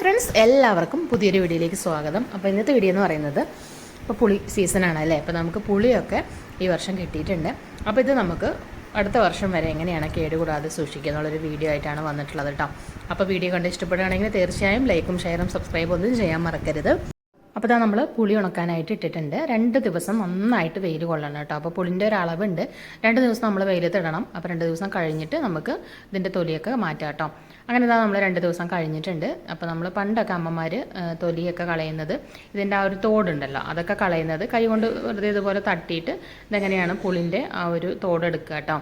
Friends എല്ലാവർക്കും പുതിയൊരു വീഡിയോയിലേക്ക് സ്വാഗതം. അപ്പോൾ ഇന്നത്തെ വീഡിയോ എന്ന് പറയുന്നത് ഇപ്പോൾ പുളി സീസണാണ് അല്ലേ? അപ്പോൾ നമുക്ക് പുളിയൊക്കെ ഈ വർഷം കിട്ടിയിട്ടുണ്ട്. അപ്പോൾ ഇത് നമുക്ക് അടുത്ത വർഷം വരെ എങ്ങനെയാണ് കേടുകൂടാതെ സൂക്ഷിക്കുക എന്നുള്ളൊരു വീഡിയോ ആയിട്ടാണ് വന്നിട്ടുള്ളത് കേട്ടോ. അപ്പോൾ വീഡിയോ കണ്ട് ഇഷ്ടപ്പെടുകയാണെങ്കിൽ തീർച്ചയായും ലൈക്കും ഷെയറും സബ്സ്ക്രൈബ് ഒന്നും ചെയ്യാൻ മറക്കരുത്. അപ്പോൾ ഇതാ നമ്മൾ പുളി ഉണക്കാനായിട്ട് ഇട്ടിട്ടുണ്ട്. രണ്ട് ദിവസം നന്നായിട്ട് വെയിൽ കൊള്ളണം കേട്ടോ. അപ്പോൾ പുളിന്റെ ഒരു അളവുണ്ട്. രണ്ട് ദിവസം നമ്മൾ വെയിലത്ത് ഇടണം. അപ്പോൾ രണ്ട് ദിവസം കഴിഞ്ഞിട്ട് നമുക്ക് ഇതിന്റെ തൊലിയൊക്കെ മാറ്റാം കേട്ടോ. അങ്ങനെ ഇതാ നമ്മൾ രണ്ട് ദിവസം കഴിഞ്ഞിട്ടുണ്ട്. അപ്പോൾ നമ്മൾ പണ്ടൊക്കെ അമ്മമാർ തൊലിയൊക്കെ കളയുന്നത് ഇതിന്റെ ആ ഒരു തോടുണ്ടല്ലോ അതൊക്കെ കളയുന്നത് കൈ കൊണ്ട് വെറുതെ ഇതുപോലെ തട്ടിയിട്ട് ഇതെങ്ങനെയാണ് പുളിന്റെ ആ ഒരു തോടെടുക്കുക കേട്ടോ.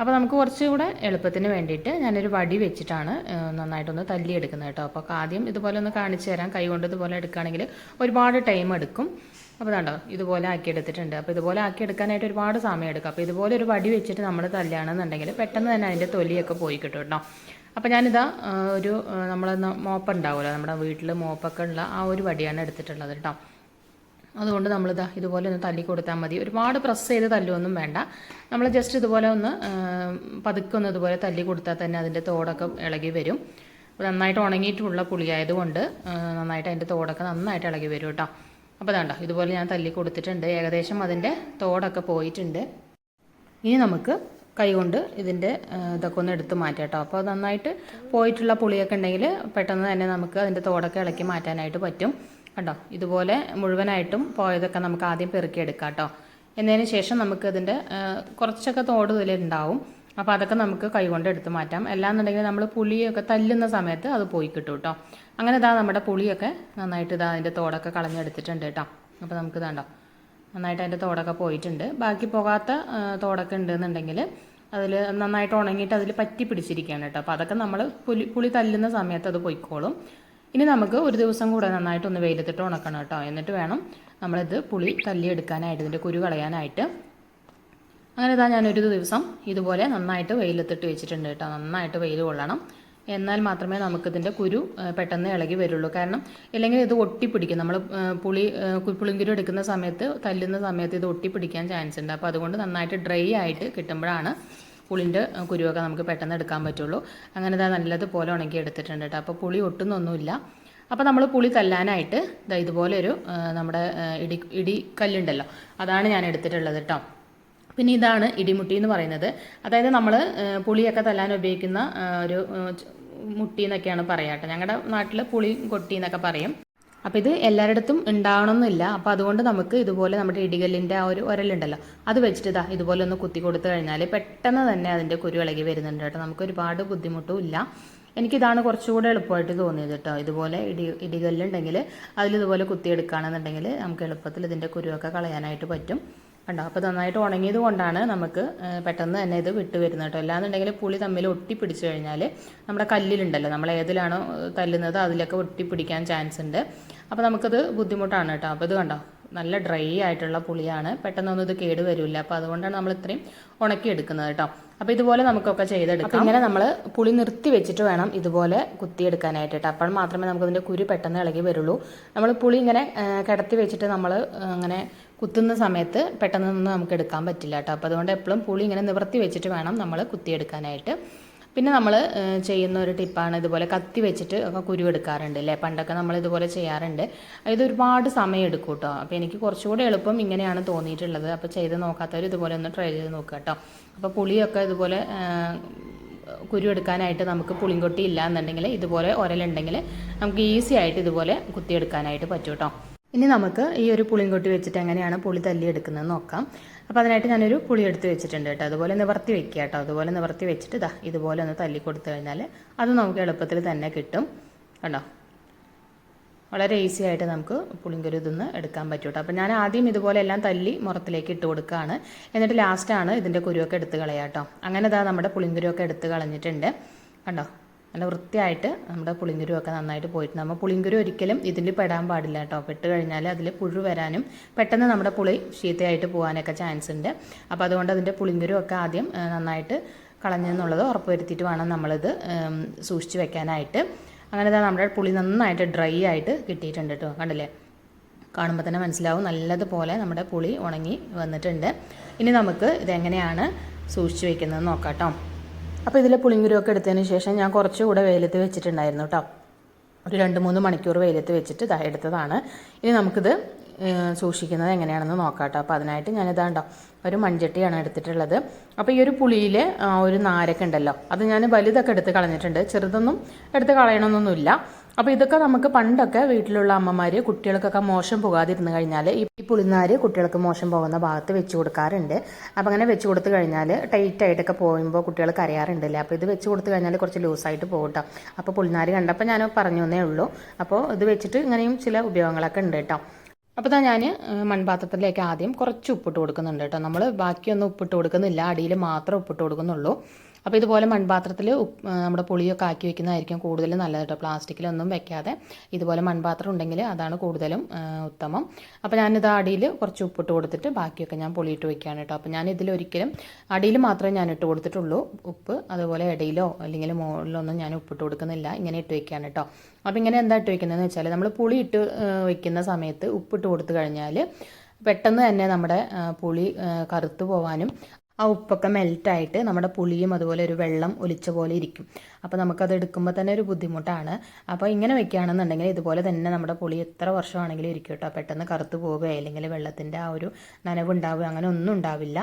അപ്പോൾ നമുക്ക് കുറച്ചുകൂടെ എളുപ്പത്തിന് വേണ്ടിയിട്ട് ഞാനൊരു വടി വെച്ചിട്ടാണ് നന്നായിട്ടൊന്ന് തല്ലിയെടുക്കുന്നത് കേട്ടോ. അപ്പോൾ ആദ്യം ഇതുപോലെ ഒന്ന് കാണിച്ചു തരാം. കൈ കൊണ്ട് ഇതുപോലെ എടുക്കുകയാണെങ്കിൽ ഒരുപാട് ടൈം എടുക്കും. അപ്പോൾ കണ്ടോ ഇതുപോലെ ആക്കി എടുത്തിട്ടുണ്ട് അപ്പോൾ ഇതുപോലെ ആക്കി എടുക്കാനായിട്ട് ഒരുപാട് സമയം എടുക്കും. അപ്പോൾ ഇതുപോലെ ഒരു വടി വെച്ചിട്ട് നമ്മൾ തല്ലുകയാണെന്നുണ്ടെങ്കിൽ പെട്ടെന്ന് തന്നെ അതിന്റെ തൊലിയൊക്കെ പോയി കിട്ടും കേട്ടോ. അപ്പോൾ ഞാനിതാ ഒരു നമ്മൾ മോപ്പ് ഉണ്ടാവുമല്ലോ നമ്മുടെ വീട്ടിൽ മോപ്പൊക്കെ ഉള്ള ആ ഒരു വടിയാണ് എടുത്തിട്ടുള്ളത് കേട്ടോ. അതുകൊണ്ട് നമ്മളിതാ ഇതുപോലെ ഒന്ന് തല്ലി കൊടുത്താൽ മതി. ഒരുപാട് പ്രസ് ചെയ്ത് തല്ലുമൊന്നും വേണ്ട. നമ്മൾ ജസ്റ്റ് ഇതുപോലെ ഒന്ന് പതുക്കെ ഒന്ന് ഇതുപോലെ തല്ലി കൊടുത്താൽ തന്നെ അതിന്റെ തോടൊക്കെ ഇളകി വരും. നന്നായിട്ട് ഉണങ്ങിയിട്ടുള്ള പുളിയായതുകൊണ്ട് നന്നായിട്ട് അതിന്റെ തോടൊക്കെ നന്നായിട്ട് ഇളകി വരും കേട്ടോ. അപ്പോൾ ഇതാണ്ടോ ഇതുപോലെ ഞാൻ തല്ലി കൊടുത്തിട്ടുണ്ട്. ഏകദേശം അതിന്റെ തോടൊക്കെ പോയിട്ടുണ്ട്. ഇനി നമുക്ക് കൈകൊണ്ട് ഇതിന്റെ ഇതൊക്കെ ഒന്ന് എടുത്ത് മാറ്റാം കേട്ടോ. അപ്പോൾ നന്നായിട്ട് പോയിട്ടുള്ള പുളിയൊക്കെ ഉണ്ടെങ്കിൽ പെട്ടെന്ന് തന്നെ നമുക്ക് അതിന്റെ തോടൊക്കെ ഇളക്കി മാറ്റാനായിട്ട് പറ്റും. കണ്ടോ? ഇതുപോലെ മുഴുവനായിട്ടും പോയതൊക്കെ നമുക്ക് ആദ്യം പെറുക്കിയെടുക്കാം കേട്ടോ. എന്നതിന് ശേഷം നമുക്ക് ഇതിന്റെ കുറച്ചൊക്കെ തോട് ഇതിലുണ്ടാവും അപ്പോൾ അതൊക്കെ നമുക്ക് കൈകൊണ്ട് എടുത്ത് മാറ്റാം. അല്ലാന്നുണ്ടെങ്കിൽ നമ്മൾ പുളിയൊക്കെ തല്ലുന്ന സമയത്ത് അത് പോയി കിട്ടും കേട്ടോ. അങ്ങനെ ഇതാ നമ്മുടെ പുളിയൊക്കെ നന്നായിട്ട് ഇതാ അതിന്റെ തോടൊക്കെ കളഞ്ഞെടുത്തിട്ടുണ്ട് കേട്ടോ. അപ്പോൾ നമുക്ക് ഇതാണ്ടോ നന്നായിട്ട് അതിന്റെ തോടൊക്കെ പോയിട്ടുണ്ട്. ബാക്കി പോകാത്ത തോടൊക്കെ ഉണ്ടെന്നുണ്ടെങ്കിൽ അതിൽ നന്നായിട്ട് ഉണങ്ങിയിട്ട് അതിൽ പറ്റി പിടിച്ചിരിക്കുകയാണ് കേട്ടോ. അപ്പോൾ അതൊക്കെ നമ്മൾ പുളി പുളി തല്ലുന്ന സമയത്ത് അത് പൊയ്ക്കോളും. ഇനി നമുക്ക് ഒരു ദിവസം കൂടെ നന്നായിട്ടൊന്ന് വെയിലത്തിട്ട് ഉണക്കണം കേട്ടോ. എന്നിട്ട് വേണം നമ്മളിത് പുളി തല്ലിയെടുക്കാനായിട്ട് ഇതിന്റെ കുരു കളയാനായിട്ട്. അങ്ങനെ ഇതാ ഞാനൊരു ദിവസം ഇതുപോലെ നന്നായിട്ട് വെയിലത്തിട്ട് വെച്ചിട്ടുണ്ട് കേട്ടോ. നന്നായിട്ട് വെയിൽ കൊള്ളണം. എന്നാൽ മാത്രമേ നമുക്കിതിന്റെ കുരു പെട്ടെന്ന് ഇളകി വരുള്ളൂ. കാരണം ഇല്ലെങ്കിൽ ഇത് ഒട്ടിപ്പിടിക്കും. നമ്മൾ പുളി പുളിങ്കുരു എടുക്കുന്ന സമയത്ത് തല്ലുന്ന സമയത്ത് ഇത് ഒട്ടിപ്പിടിക്കാൻ ചാൻസ് ഉണ്ട്. അപ്പോൾ അതുകൊണ്ട് നന്നായിട്ട് ഡ്രൈ ആയിട്ട് കിട്ടുമ്പോഴാണ് പുളിന്റെ കുരുവൊക്കെ നമുക്ക് പെട്ടെന്ന് എടുക്കാൻ പറ്റുള്ളൂ. അങ്ങനെ ഇതാ നല്ലതുപോലെ ഉണങ്ങി എടുത്തിട്ടുണ്ട് കേട്ടോ. അപ്പോൾ പുളി ഒട്ടുന്നൊന്നുമില്ല. അപ്പോൾ നമ്മൾ പുളി തല്ലാനായിട്ട് ഇതാ ഇതുപോലെ ഒരു നമ്മുടെ ഇടി ഇടി ഇടിക്കല്ലുണ്ടല്ലോ അതാണ് ഞാൻ എടുത്തിട്ടുള്ളത് കേട്ടോ. പിന്നെ ഇതാണ് ഇടിമുട്ടി എന്ന് പറയുന്നത്. അതായത് നമ്മൾ പുളിയൊക്കെ തല്ലാൻ ഉപയോഗിക്കുന്ന ഒരു മുട്ടി എന്നൊക്കെയാണ് പറയാട്ടോ ഞങ്ങളുടെ നാട്ടിൽ പുളി കൊട്ടി എന്നൊക്കെ പറയും. അപ്പോൾ ഇത് എല്ലായിടത്തും ഉണ്ടാവണമെന്നില്ല അപ്പോൾ അതുകൊണ്ട് നമുക്ക് ഇതുപോലെ നമ്മുടെ ഇടികല്ലിന്റെ ആ ഒരു ഉരലുണ്ടല്ലോ അത് വെച്ചിട്ട് ഇതാ ഇതുപോലെ ഒന്ന് കുത്തി കൊടുത്തു കഴിഞ്ഞാൽ പെട്ടെന്ന് തന്നെ അതിന്റെ കുരു ഇളകി വരുന്നുണ്ട് കേട്ടോ. നമുക്ക് ഒരുപാട് ബുദ്ധിമുട്ടും ഇല്ല. എനിക്കിതാണ് കുറച്ചുകൂടെ എളുപ്പമായിട്ട് തോന്നിയത് കേട്ടോ. ഇതുപോലെ ഇടി ഇടികല്ലുണ്ടെങ്കിൽ അതിലിതുപോലെ കുത്തിയെടുക്കുകയാണെന്നുണ്ടെങ്കിൽ നമുക്ക് എളുപ്പത്തിൽ ഇതിന്റെ കുരുവൊക്കെ കളയാനായിട്ട് പറ്റും. കണ്ടോ? അപ്പോൾ നന്നായിട്ട് ഉണങ്ങിയത് കൊണ്ടാണ് നമുക്ക് പെട്ടെന്ന് തന്നെ ഇത് വിട്ട് വരുന്നത് കേട്ടോ. അല്ലാന്നുണ്ടെങ്കിൽ പുളി തമ്മിൽ ഒട്ടിപ്പിടിച്ച് കഴിഞ്ഞാൽ നമ്മുടെ കല്ലിലുണ്ടല്ലോ നമ്മൾ ഏതിലാണോ തല്ലുന്നത് അതിലൊക്കെ ഒട്ടിപ്പിടിക്കാൻ ചാൻസ് ഉണ്ട് അപ്പോൾ നമുക്കത് ബുദ്ധിമുട്ടാണ് കേട്ടോ. അപ്പോൾ ഇത് കണ്ടോ? നല്ല ഡ്രൈ ആയിട്ടുള്ള പുളിയാണ്. പെട്ടെന്നൊന്നും ഇത് കേട് വരില്ല അപ്പോൾ അതുകൊണ്ടാണ് നമ്മൾ ഇത്രയും ഉണക്കിയെടുക്കുന്നത് കേട്ടോ അപ്പോൾ ഇതുപോലെ നമുക്കൊക്കെ ചെയ്തെടുക്കാം. ഇങ്ങനെ നമ്മൾ പുളി നിർത്തി വെച്ചിട്ട് വേണം ഇതുപോലെ കുത്തിയെടുക്കാനായിട്ട് കേട്ടോ അപ്പോൾ മാത്രമേ നമുക്കതിന്റെ കുരു പെട്ടെന്ന് ഇളകി വരുള്ളൂ. നമ്മൾ പുളി ഇങ്ങനെ കിടത്തി വെച്ചിട്ട് നമ്മൾ അങ്ങനെ കുത്തുന്ന സമയത്ത് പെട്ടെന്നൊന്നും നമുക്ക് എടുക്കാൻ പറ്റില്ല കേട്ടോ അപ്പോൾ അതുകൊണ്ട് എപ്പോഴും പുളി ഇങ്ങനെ നിവർത്തി വെച്ചിട്ട് വേണം നമ്മൾ കുത്തിയെടുക്കാനായിട്ട്. പിന്നെ നമ്മൾ ചെയ്യുന്ന ഒരു ടിപ്പാണ് ഇതുപോലെ കത്തി വെച്ചിട്ട് ഒക്കെ കുരുവെടുക്കാറുണ്ട് അല്ലേ പണ്ടൊക്കെ നമ്മൾ ഇതുപോലെ ചെയ്യാറുണ്ട്. ഇത് ഒരുപാട് സമയം എടുക്കും കേട്ടോ അപ്പോൾ എനിക്ക് കുറച്ചുകൂടെ എളുപ്പം ഇങ്ങനെയാണ് തോന്നിയിട്ടുള്ളത്. അപ്പോൾ ചെയ്ത് നോക്കാത്തവർ ഇതുപോലെ ഒന്ന് ട്രൈ ചെയ്ത് നോക്കുക കേട്ടോ അപ്പോൾ പുളിയൊക്കെ ഇതുപോലെ കുരുവെടുക്കാനായിട്ട് നമുക്ക് പുളിങ്കൊട്ടി ഇല്ല എന്നുണ്ടെങ്കിൽ ഇതുപോലെ ഉരലുണ്ടെങ്കിൽ നമുക്ക് ഈസി ആയിട്ട് ഇതുപോലെ കുത്തിയെടുക്കാനായിട്ട് പറ്റും കേട്ടോ ഇനി നമുക്ക് ഈ ഒരു പുളിങ്കൊട്ടി വെച്ചിട്ട് എങ്ങനെയാണ് പുളി തല്ലി എടുക്കുന്നത് നോക്കാം. അപ്പോൾ അതിനായിട്ട് ഞാനൊരു പുളി എടുത്ത് വെച്ചിട്ടുണ്ട് കേട്ടോ. അതുപോലെ നിവർത്തി വെക്കുക കേട്ടോ. അതുപോലെ നിവർത്തി വെച്ചിട്ട് ഇതാ ഇതുപോലെ ഒന്ന് തല്ലി കൊടുത്തു കഴിഞ്ഞാൽ അത് നമുക്ക് എളുപ്പത്തിൽ തന്നെ കിട്ടും കണ്ടോ വളരെ ഈസി ആയിട്ട് നമുക്ക് പുളിങ്കൊരു ഇതൊന്ന് എടുക്കാൻ പറ്റും കേട്ടോ. അപ്പോൾ ഞാൻ ആദ്യം ഇതുപോലെ എല്ലാം തല്ലി മുറത്തിലേക്ക് ഇട്ട് കൊടുക്കുകയാണ്. എന്നിട്ട് ലാസ്റ്റാണ് ഇതിന്റെ കുരുവൊക്കെ എടുത്ത് കളയാം കേട്ടോ. അങ്ങനെ ഇതാ നമ്മുടെ പുളിങ്കുരുവൊക്കെ എടുത്ത് കളഞ്ഞിട്ടുണ്ട് കണ്ടോ നല്ല വൃത്തിയായിട്ട് നമ്മുടെ പുളിങ്കുരുവൊക്കെ നന്നായിട്ട് പോയിട്ട് നമ്മൾ പുളിങ്കുരു ഒരിക്കലും ഇതിൽ പെടാൻ പാടില്ല കേട്ടോ. പെട്ട് കഴിഞ്ഞാൽ അതിൽ പുഴു വരാനും പെട്ടെന്ന് നമ്മുടെ പുളി ചീത്തയായിട്ട് പോകാനൊക്കെ ചാൻസ് ഉണ്ട്. അപ്പോൾ അതുകൊണ്ട് അതിന്റെ പുളിങ്കുരുവൊക്കെ ആദ്യം നന്നായിട്ട് കളഞ്ഞെന്നുള്ളത് ഉറപ്പുവരുത്തിയിട്ട് വേണം നമ്മളിത് സൂക്ഷിച്ച് വെക്കാനായിട്ട്. അങ്ങനെ നമ്മുടെ പുളി നന്നായിട്ട് ഡ്രൈ ആയിട്ട് കിട്ടിയിട്ടുണ്ട് കേട്ടോ. കണ്ടില്ലേ? കാണുമ്പോൾ തന്നെ മനസ്സിലാവും നല്ലതുപോലെ നമ്മുടെ പുളി ഉണങ്ങി വന്നിട്ടുണ്ട്. ഇനി നമുക്ക് ഇതെങ്ങനെയാണ് സൂക്ഷിച്ച് വെക്കുന്നതെന്ന് നോക്കാം കേട്ടോ. അപ്പോൾ ഇതിലെ പുളിങ്കുരുവൊക്കെ എടുത്തതിന് ശേഷം ഞാൻ കുറച്ചുകൂടെ വെയിലത്ത് വെച്ചിട്ടുണ്ടായിരുന്നു കേട്ടോ ഒരു രണ്ട് മൂന്ന് മണിക്കൂർ വെയിലത്ത് വെച്ചിട്ട് ഇതാ എടുത്തതാണ്. ഇനി നമുക്കിത് സൂക്ഷിക്കുന്നത് എങ്ങനെയാണെന്ന് നോക്കാം കേട്ടോ അപ്പോൾ അതിനായിട്ട് ഞാനിതാണ്ടോ ഒരു മൺചട്ടിയാണ് എടുത്തിട്ടുള്ളത്. അപ്പോൾ ഈ ഒരു പുളിയിൽ ഒരു നാരൊക്കെ ഉണ്ടല്ലോ അത് ഞാൻ വലുതൊക്കെ എടുത്ത് കളഞ്ഞിട്ടുണ്ട്. ചെറുതൊന്നും എടുത്ത് കളയണമെന്നൊന്നുമില്ല അപ്പോൾ ഇതൊക്കെ നമുക്ക് പണ്ടൊക്കെ വീട്ടിലുള്ള അമ്മമാർ കുട്ടികൾക്കൊക്കെ മോശം പോകാതിരുന്നു കഴിഞ്ഞാൽ ഈ പുളിനാര് കുട്ടികൾക്ക് മോശം പോകുന്ന ഭാഗത്ത് വെച്ച് കൊടുക്കാറുണ്ട്. അപ്പോൾ അങ്ങനെ വെച്ച് കൊടുത്തു കഴിഞ്ഞാൽ ടൈറ്റ് ആയിട്ടൊക്കെ പോകുമ്പോൾ കുട്ടികൾ കരയാറുണ്ടല്ലേ? അപ്പോൾ ഇത് വെച്ച് കൊടുത്തു കഴിഞ്ഞാൽ കുറച്ച് ലൂസായിട്ട് പോകും കേട്ടോ അപ്പോൾ പുളിനാര് കണ്ടപ്പോൾ ഞാൻ പറഞ്ഞു എന്നേ ഉള്ളൂ. അപ്പോൾ ഇത് വെച്ചിട്ട് ഇങ്ങനെയും ചില ഉപയോഗങ്ങളൊക്കെ ഉണ്ട് കേട്ടോ അപ്പോൾ ഇതാ ഞാൻ മൺപാത്രത്തിലേക്ക് ആദ്യം കുറച്ച് ഉപ്പിട്ട് കൊടുക്കുന്നുണ്ട് കേട്ടോ നമ്മൾ ബാക്കിയൊന്നും ഉപ്പിട്ട് കൊടുക്കുന്നില്ല. അടിയിൽ മാത്രം ഉപ്പിട്ട് കൊടുക്കുന്നുള്ളൂ. അപ്പോൾ ഇതുപോലെ മൺപാത്രത്തിൽ നമ്മുടെ പുളിയൊക്കെ ആക്കി വെക്കുന്നതായിരിക്കും കൂടുതൽ നല്ലത് കേട്ടോ. പ്ലാസ്റ്റിക്കിലൊന്നും വെക്കാതെ ഇതുപോലെ മൺപാത്രം ഉണ്ടെങ്കിൽ അതാണ് കൂടുതലും ഉത്തമം. അപ്പോൾ ഞാനിത് അടിയിൽ കുറച്ച് ഉപ്പിട്ട് കൊടുത്തിട്ട് ബാക്കിയൊക്കെ ഞാൻ പുളിയിട്ട് വെക്കുകയാണ് കേട്ടോ. അപ്പോൾ ഞാൻ ഇതിലൊരിക്കലും അടിയിൽ മാത്രമേ ഞാൻ ഇട്ട് കൊടുത്തിട്ടുള്ളൂ ഉപ്പ്. അതുപോലെ ഇടയിലോ അല്ലെങ്കിൽ മുകളിലൊന്നും ഞാൻ ഉപ്പിട്ട് കൊടുക്കുന്നില്ല. ഇങ്ങനെ ഇട്ട് വെക്കുകയാണ് കേട്ടോ. അപ്പോൾ ഇങ്ങനെ എന്താ ഇട്ട് വെക്കുന്നതെന്ന് വെച്ചാൽ നമ്മൾ പുളി ഇട്ട് വയ്ക്കുന്ന സമയത്ത് ഉപ്പിട്ട് കൊടുത്തു കഴിഞ്ഞാൽ പെട്ടെന്ന് തന്നെ നമ്മുടെ പുളി കറുത്തു പോവാനും ആ ഉപ്പൊക്കെ മെൽറ്റായിട്ട് നമ്മുടെ പുളിയും അതുപോലെ ഒരു വെള്ളം ഒലിച്ച പോലെ ഇരിക്കും. അപ്പോൾ നമുക്കത് എടുക്കുമ്പോൾ തന്നെ ഒരു ബുദ്ധിമുട്ടാണ്. അപ്പോൾ ഇങ്ങനെ വെക്കുകയാണെന്നുണ്ടെങ്കിൽ ഇതുപോലെ തന്നെ നമ്മുടെ പുളി എത്ര വർഷമാണെങ്കിലും ഇരിക്കും കേട്ടോ. പെട്ടെന്ന് കറുത്ത് പോവുകയോ അല്ലെങ്കിൽ വെള്ളത്തിന്റെ ആ ഒരു നനവുണ്ടാവുക അങ്ങനെ ഒന്നും ഉണ്ടാവില്ല.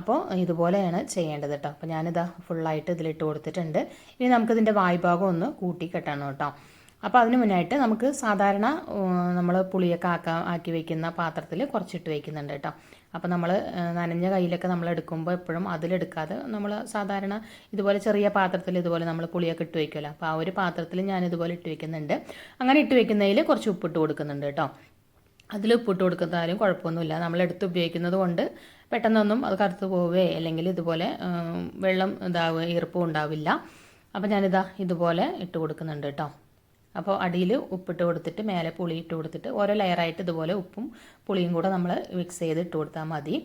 അപ്പോൾ ഇതുപോലെയാണ് ചെയ്യേണ്ടത് കേട്ടോ. അപ്പോൾ ഞാനിതാ ഫുള്ളായിട്ട് ഇതിലിട്ട് കൊടുത്തിട്ടുണ്ട്. ഇനി നമുക്കിതിന്റെ വായ്ഭാഗം ഒന്ന് കൂട്ടി കെട്ടണം കേട്ടോ. അപ്പോൾ അതിന് മുന്നായിട്ട് നമുക്ക് സാധാരണ നമ്മൾ പുളിയൊക്കെ ആക്കാൻ ആക്കി വെക്കുന്ന പാത്രത്തിൽ കുറച്ചിട്ട് വയ്ക്കുന്നുണ്ട് കേട്ടോ. അപ്പോൾ നമ്മൾ നനഞ്ഞ കയ്യിലൊക്കെ നമ്മൾ എടുക്കുമ്പോൾ എപ്പോഴും അതിലെടുക്കാതെ നമ്മൾ സാധാരണ ഇതുപോലെ ചെറിയ പാത്രത്തിൽ ഇതുപോലെ നമ്മൾ പുളിയൊക്കെ ഇട്ട് വയ്ക്കുമല്ലോ അപ്പോൾ ആ ഒരു പാത്രത്തിൽ ഞാൻ ഇതുപോലെ ഇട്ട് വയ്ക്കുന്നുണ്ട് അങ്ങനെ ഇട്ട് വയ്ക്കുന്നതിൽ കുറച്ച് ഉപ്പിട്ട് കൊടുക്കുന്നുണ്ട് കേട്ടോ. അതിൽ ഉപ്പിട്ട് കൊടുക്കുന്നതാലും കുഴപ്പമൊന്നുമില്ല. നമ്മൾ എടുത്ത് ഉപയോഗിക്കുന്നത് കൊണ്ട് പെട്ടെന്നൊന്നും അത് കറുത്ത് പോവേ അല്ലെങ്കിൽ ഇതുപോലെ വെള്ളം ഇതാവുക ഈർപ്പും ഉണ്ടാവില്ല. അപ്പോൾ ഞാനിതാ ഇതുപോലെ ഇട്ട് കൊടുക്കുന്നുണ്ട് കേട്ടോ. അപ്പോൾ അടിയിൽ ഉപ്പിട്ട് കൊടുത്തിട്ട് മേലെ പുളി ഇട്ട് കൊടുത്തിട്ട് ഓരോ ലെയറായിട്ട് ഇതുപോലെ ഉപ്പും പുളിയും കൂടെ നമ്മൾ മിക്സ് ചെയ്ത് ഇട്ട് കൊടുത്താൽ മതി.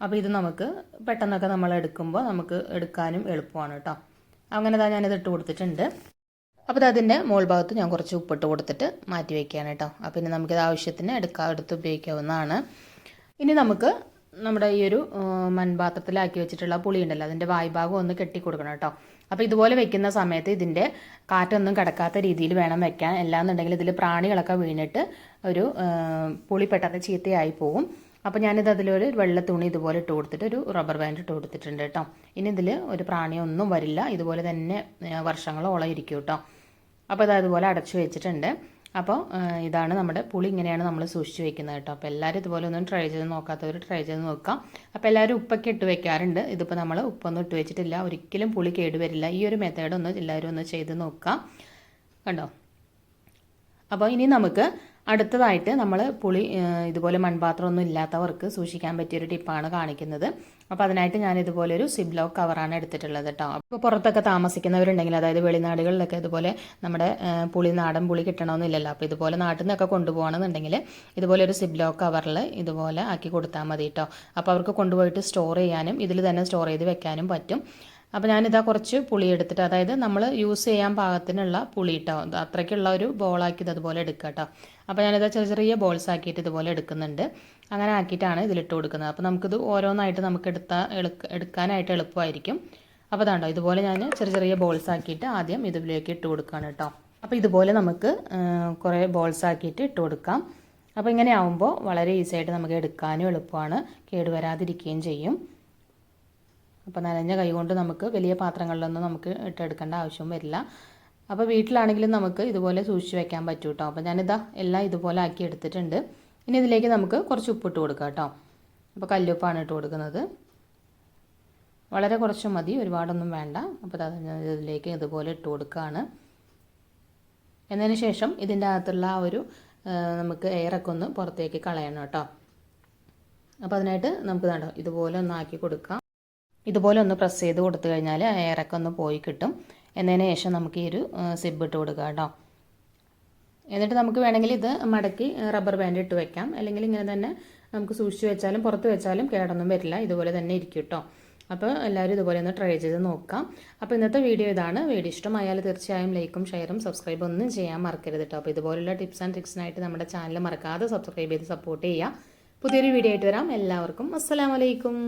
അപ്പോൾ ഇത് നമുക്ക് പെട്ടെന്നൊക്കെ നമ്മൾ എടുക്കുമ്പോൾ നമുക്ക് എടുക്കാനും എളുപ്പമാണ് കേട്ടോ. അങ്ങനെ തന്നെ ഞാനിത് ഇട്ട് കൊടുത്തിട്ടുണ്ട്. അപ്പോൾ അതിന്റെ മോൾ ഭാഗത്ത് ഞാൻ കുറച്ച് ഉപ്പിട്ട് കൊടുത്തിട്ട് മാറ്റി വയ്ക്കുകയാണ് കേട്ടോ. അപ്പോൾ ഇനി നമുക്കിത് ആവശ്യത്തിന് എടുക്കാം എടുത്ത് ഉപയോഗിക്കാവുന്നതാണ്. ഇനി നമുക്ക് നമ്മുടെ ഈ ഒരു മൺപാത്രത്തിലാക്കി വെച്ചിട്ടുള്ള പുളി ഉണ്ടല്ലോ അതിന്റെ വായ്ഭാഗം ഒന്ന് കെട്ടി കൊടുക്കണം കേട്ടോ. അപ്പോൾ ഇതുപോലെ വെക്കുന്ന സമയത്ത് ഇതിന്റെ കാറ്റൊന്നും കിടക്കാത്ത രീതിയിൽ വേണം വെക്കാൻ. അല്ലാന്നുണ്ടെങ്കിൽ ഇതിൽ പ്രാണികളൊക്കെ വീണിട്ട് ഒരു പുളി പെട്ടെന്ന് ചീത്തയായി പോകും അപ്പോൾ ഞാനിത് അതിലൊരു വെള്ള തുണി ഇതുപോലെ ഇട്ട് കൊടുത്തിട്ട് ഒരു റബ്ബർ ബാൻഡ് ഇട്ട് കൊടുത്തിട്ടുണ്ട് കേട്ടോ. ഇനി ഇതിൽ ഒരു പ്രാണിയൊന്നും വരില്ല. ഇതുപോലെ തന്നെ വർഷങ്ങളോളം ഇരിക്കും കേട്ടോ. അപ്പോൾ ഇത് അതുപോലെ അടച്ചു വെച്ചിട്ടുണ്ട്. അപ്പോൾ ഇതാണ് നമ്മുടെ പുളി ഇങ്ങനെയാണ് നമ്മൾ സൂക്ഷിച്ച് വെക്കുന്നത് കേട്ടോ. അപ്പോൾ എല്ലാവരും ഇതുപോലെ ഒന്നും ട്രൈ ചെയ്ത് നോക്കാത്തവർ ട്രൈ ചെയ്ത് നോക്കാം. അപ്പോൾ എല്ലാവരും ഉപ്പൊക്കെ ഇട്ട് വെക്കാറുണ്ട്. ഇതിപ്പോൾ നമ്മൾ ഉപ്പൊന്നും ഇട്ട് വെച്ചിട്ടില്ല. ഒരിക്കലും പുളി കേടുവരില്ല ഈ ഒരു മെത്തേഡ് ഒന്ന് എല്ലാവരും ഒന്ന് ചെയ്ത് നോക്കാം. കണ്ടോ? അപ്പോൾ ഇനി നമുക്ക് അടുത്തതായിട്ട് നമ്മൾ പുളി ഇതുപോലെ മൺപാത്രമൊന്നും ഇല്ലാത്തവർക്ക് സൂക്ഷിക്കാൻ പറ്റിയൊരു ടിപ്പാണ് കാണിക്കുന്നത്. അപ്പോൾ അതിനായിട്ട് ഞാൻ ഇതുപോലെ ഒരു സിബ്ലോക്ക് കവറാണ് എടുത്തിട്ടുള്ളത് കേട്ടോ അപ്പോൾ പുറത്തൊക്കെ താമസിക്കുന്നവരുണ്ടെങ്കിൽ അതായത് വെളിനാടുകളിലൊക്കെ ഇതുപോലെ നമ്മുടെ പുളി നാടൻ പുളി കിട്ടണമെന്നില്ലല്ലോ. അപ്പോൾ ഇതുപോലെ നാട്ടിൽ നിന്നൊക്കെ കൊണ്ടുപോകണമെന്നുണ്ടെങ്കിൽ ഇതുപോലെ ഒരു സിബ്ലോക്ക് കവറിൽ ഇതുപോലെ ആക്കി കൊടുത്താൽ മതി കേട്ടോ അപ്പോൾ അവർക്ക് കൊണ്ടുപോയിട്ട് സ്റ്റോർ ചെയ്യാനും ഇതിൽ തന്നെ സ്റ്റോർ ചെയ്ത് വെക്കാനും പറ്റും. അപ്പോൾ ഞാനിതാ കുറച്ച് പുളി എടുത്തിട്ട് അതായത് നമ്മൾ യൂസ് ചെയ്യാൻ പാകത്തിനുള്ള പുളി കേട്ടോ അത്രയ്ക്കുള്ള ഒരു ബോളാക്കി ഇത് അതുപോലെ എടുക്കുക കേട്ടോ അപ്പോൾ ഞാനിതാ ചെറിയ ചെറിയ ബോൾസ് ആക്കിയിട്ട് ഇതുപോലെ എടുക്കുന്നുണ്ട്. അങ്ങനെ ആക്കിയിട്ടാണ് ഇതിലിട്ട് കൊടുക്കുന്നത്. അപ്പോൾ നമുക്കിത് ഓരോന്നായിട്ട് നമുക്ക് എടുത്താൽ എടുക്കാനായിട്ട് എളുപ്പമായിരിക്കും. അപ്പോൾ അതാണ്ടോ ഇതുപോലെ ഞാൻ ചെറിയ ചെറിയ ബോൾസ് ആക്കിയിട്ട് ആദ്യം ഇതിലേക്ക് ഇട്ട് കൊടുക്കുകയാണ് കേട്ടോ അപ്പോൾ ഇതുപോലെ നമുക്ക് കുറേ ബോൾസ് ആക്കിയിട്ട് ഇട്ട് കൊടുക്കാം. അപ്പോൾ ഇങ്ങനെ ആവുമ്പോൾ വളരെ ഈസി ആയിട്ട് നമുക്ക് എടുക്കാനും എളുപ്പമാണ്. കേടുവരാതിരിക്കുകയും ചെയ്യും. അപ്പോൾ നനഞ്ഞ കൈ കൊണ്ട് നമുക്ക് വലിയ പാത്രങ്ങളിലൊന്നും നമുക്ക് ഇട്ടെടുക്കേണ്ട ആവശ്യം വരില്ല. അപ്പോൾ വീട്ടിലാണെങ്കിലും നമുക്ക് ഇതുപോലെ സൂക്ഷിച്ച് വെക്കാൻ പറ്റും കേട്ടോ അപ്പോൾ ഞാനിതാ എല്ലാം ഇതുപോലെ ആക്കി എടുത്തിട്ടുണ്ട്. ഇനി ഇതിലേക്ക് നമുക്ക് കുറച്ച് ഉപ്പിട്ട് കൊടുക്കാം കേട്ടോ അപ്പോൾ കല്ലുപ്പാണ് ഇട്ട് കൊടുക്കുന്നത്. വളരെ കുറച്ച് മതി ഒരുപാടൊന്നും വേണ്ട. അപ്പോൾ ഇതിലേക്ക് ഇതുപോലെ ഇട്ട് കൊടുക്കുകയാണ് എന്നതിന് ശേഷം ഇതിന്റെ അകത്തുള്ള ആ ഒരു നമുക്ക് എയറൊക്കെ ഒന്ന് പുറത്തേക്ക് കളയണം കേട്ടോ അപ്പോൾ അതിനായിട്ട് നമുക്ക് വേണ്ട ഇതുപോലെ ഒന്ന് ആക്കി കൊടുക്കാം. ഇതുപോലെ ഒന്ന് പ്രസ് ചെയ്ത് കൊടുത്തു കഴിഞ്ഞാൽ എയറൊക്കെ ഒന്ന് പോയി കിട്ടും. എന്നതിന് ശേഷം നമുക്ക് ഈ ഒരു സിബ് ഇട്ട് കൊടുക്കുക കേട്ടോ. എന്നിട്ട് നമുക്ക് വേണമെങ്കിൽ ഇത് മടക്കി റബ്ബർ ബാൻഡ് ഇട്ട് വെക്കാം. അല്ലെങ്കിൽ ഇങ്ങനെ തന്നെ നമുക്ക് സൂക്ഷിച്ച് വെച്ചാലും പുറത്ത് വെച്ചാലും കേടൊന്നും വരില്ല. ഇതുപോലെ തന്നെ ഇരിക്കും കേട്ടോ. അപ്പോൾ എല്ലാവരും ഇതുപോലെ ഒന്ന് ട്രൈ ചെയ്ത് നോക്കാം. അപ്പോൾ ഇന്നത്തെ വീഡിയോ ഇതാണ്. വീഡിയോ ഇഷ്ടമായാൽ തീർച്ചയായും ലൈക്കും ഷെയറും സബ്സ്ക്രൈബും ഒന്നും ചെയ്യാൻ മറക്കരുത് കേട്ടോ. അപ്പോൾ ഇതുപോലുള്ള ടിപ്സ് ആൻഡ് ട്രിക്സിനായിട്ട് നമ്മുടെ ചാനൽ മറക്കാതെ സബ്സ്ക്രൈബ് ചെയ്ത് സപ്പോർട്ട് ചെയ്യുക. പുതിയൊരു വീഡിയോ ആയിട്ട് വരാം. എല്ലാവർക്കും അസ്സലാമലൈക്കും